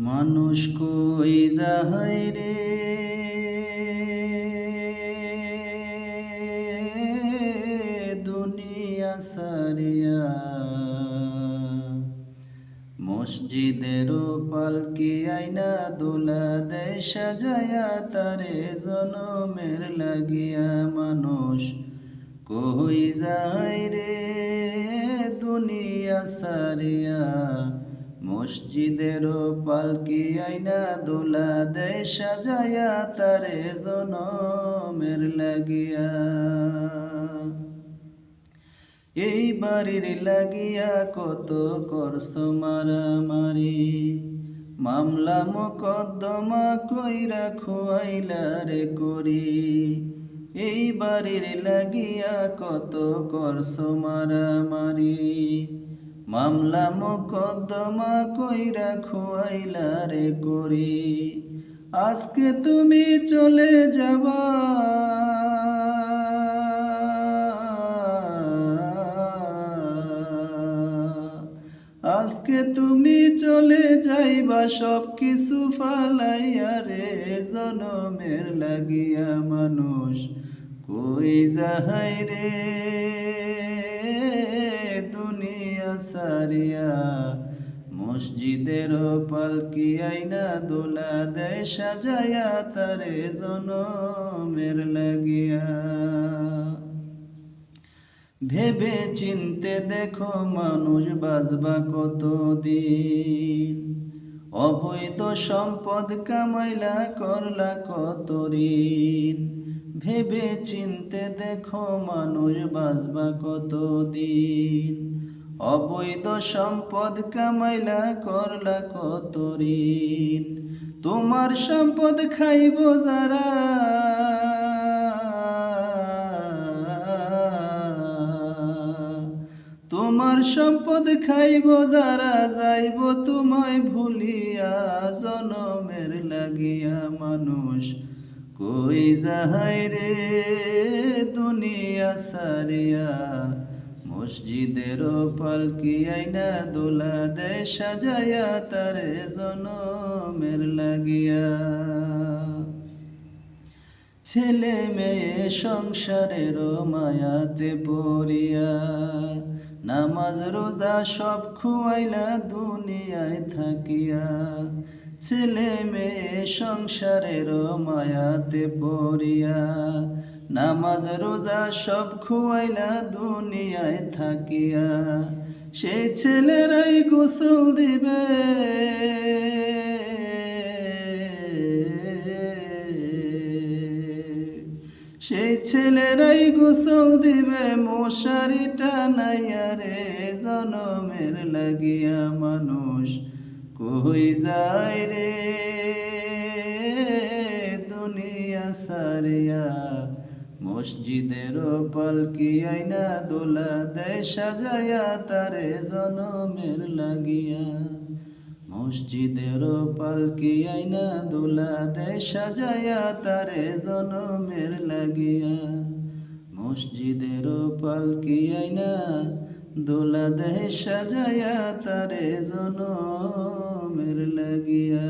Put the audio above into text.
মানুষ কই যাহাই রে? দুনিয়া সারিয়া মসজিদের পালকি আইনা দোলা দেয় সাজায়া তারে জনমের লাগিয়া মানুষ কই যায় রে? দুনিয়া সারিয়া মসজিদের পালকি আইনা দোলা দেয় সাজায়া, তারে জনমের লাগিয়া। এই বাড়ির লাগিয়া কত করছ মারামারি? মামলা মোকদ্দমা কইরা খোয়াইলা রে করি। এই বাড়ির লাগিয়া কত করছ মারামারি? মামলা মোকদ্দমা কইরা খোয়াইলা রে করি আজকে তুমি চলে যাবা। আজকে তুমি চলে যাইবা, সব কিছু ফালাইয়া রে, জনমের লাগিয়া মানুষ কই যাহাই রে। সারিয়া, মসজিদের পালকি আইনা দোলা দেয় সাজায়া, তারে জনমের লাগিয়া। ভেবে চিনতে দেখো মানুষ বাজবা কতদিন? অবৈধ সম্পদ কামাইলা করলা কত ঋণ ভেবে চিনতে দেখো মানুষ বাজবা কতদিন? অবৈধ সম্পদ কামাইলা করলা কত ঋণ? তোমার সম্পদ খাইব যারা। তোমার সম্পদ খাইব যারা, যাইব তোমায় ভুলিয়া জনমের লাগিয়া মানুষ। কই যাহাই রে দুনিয়া সারিয়া মসজিদের পালকি আইনা দোলা দেয় সাজায়া তারে জনমের লাগিয়া। ছেলে মেয়ে সংসারের মায়াতে পড়িয়া, নামাজ, রোজা সব খুয়াইলা দুনিয়ায় থাকিয়া। ছেলে মেয়ে সংসারের মায়াতে পড়িয়া নামাজ, রোজা সব খুয়াইলা দুনিয়ায় থাকিয়া। সেই ছেলেরাই গোসল দিবে। সেই ছেলেরাই গোসল দিবে মশারি টানাইয়া রে, জনমের লাগিয়া মানুষ কই যায় রে? দুনিয়া সারিয়া মসজিদের পালকি আইনা দোলা দেয় সাজায়া, তারে জনমের লাগিয়া। মসজিদের পালকি আইনা দোলা দেয় সাজায়া, তারে জনমের লাগিয়া। মসজিদের পালকি আইনা দোলা দেয় সাজায়া, তারে জনমের লাগিয়া।